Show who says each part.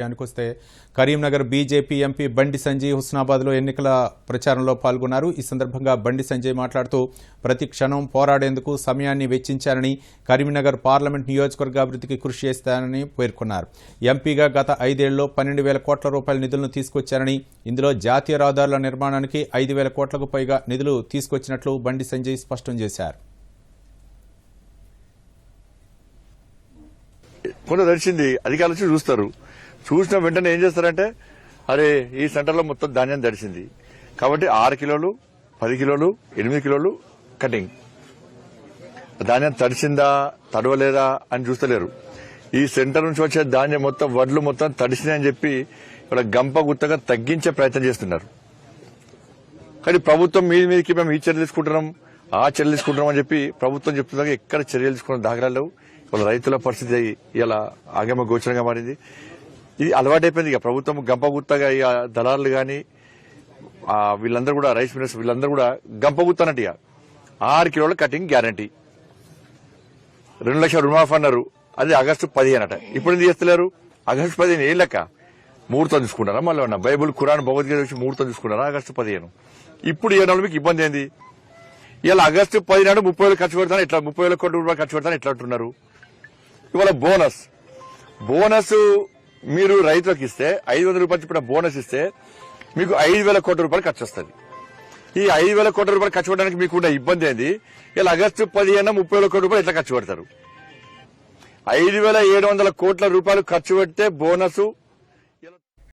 Speaker 1: వస్తే Karimnagar BJP MP Bandi Sanjay హుస్నాబాద్లో ఎన్నికల ప్రచారంలో పాల్గొన్నారు. ఈ సందర్భంగా బండి సంజయ్ మాట్లాడుతూ ప్రతి క్షణం పోరాడేందుకు సమయాన్ని వెచ్చించారని కరీంనగర్ పార్లమెంట్ నియోజకవర్గ అభివృద్ధికి కృషి చేస్తానని పేర్కొన్నారు. ఎంపీగా గత ఐదేళ్ళలో పన్నెండు వేల కోట్ల రూపాయల నిధులను తీసుకొచ్చారని ఇందులో జాతీయ రహదారుల నిర్మాణానికి ఐదు వేల కోట్లకు పైగా నిధులు తీసుకొచ్చినట్లు బండి సంజయ్ స్పష్టం చేశారు.
Speaker 2: కొంత తెలిసింది అధికారులు చూస్తారు. చూసిన వెంటనే ఏం చేస్తారంటే అరే ఈ సెంటర్లో మొత్తం ధాన్యం తడిసింది. కాబట్టి ఆరు కిలోలు పది కిలోలు ఎనిమిది కిలోలు కటింగ్. ధాన్యం తడిసిందా తడవలేదా అని చూస్తలేరు. ఈ సెంటర్ నుంచి వచ్చే ధాన్యం మొత్తం వడ్లు మొత్తం తడిసినాయని చెప్పి ఇక్కడ గంప గుత్తగా తగ్గించే ప్రయత్నం చేస్తున్నారు. కానీ ప్రభుత్వం మీద మీదకి మేము ఈ చర్యలు తీసుకుంటున్నాం ఆ చర్యలు తీసుకుంటున్నాం అని చెప్పి ప్రభుత్వం చెప్తుండగా ఎక్కడ చర్యలు తీసుకున్న దాఖలాలు వాళ్ళ రైతుల పరిస్థితి ఇలా ఆగమ గోచరంగా మారింది. ఇది అలవాటైపోయింది ఇక. ప్రభుత్వం గంపగుత్తగా ఇక దళారులు కానీ వీళ్ళందరూ కూడా రైస్ మినిస్టర్ వీళ్ళందరూ కూడా గంప అన్నట్టు ఇక. ఆరు కిలోల కటింగ్ గ్యారంటీ. రెండు లక్షల రుణమాఫ్ అన్నారు. అది ఆగస్టు పదిహేను అట ఇప్పుడు ఏం చేస్తలేరు? ఆగస్టు పదిహేను ఏ లెక్క? ముహూర్తం తీసుకుంటారా మళ్ళీ బైబుల్ ఖురాన్ భగవద్గీత వచ్చి ముహూర్తం తీసుకుంటారా ఆగస్టు పదిహేను? ఇప్పుడు ఏ మీకు ఇబ్బంది ఏంది? ఇవాళ ఆగస్టు పదిహేను ముప్పై వేలు ఖర్చు పెడతాను ఇట్లా ముప్పై వేల కోట్ల రూపాయలు ఖర్చు పెడతాను ఇట్లా అంటున్నారు? ఇవాళ బోనస్. బోనస్ మీరు రైతులకు ఇస్తే ఐదు వందల రూపాయలు చెప్పిన బోనస్ ఇస్తే మీకు ఐదు వేల కోట్ల రూపాయలు ఖర్చు వస్తుంది. ఈ ఐదు వేల కోట్ల రూపాయలు ఖర్చు పెట్టడానికి మీకు ఉన్న ఇబ్బంది ఏంది? ఇలా ఆగస్టు పదిహేను ముప్పై వేల కోట్ల రూపాయలు ఎట్లా ఖర్చు పెడతారు? ఐదు వేల ఏడు వందల కోట్ల రూపాయలు ఖర్చు పెడితే బోనస్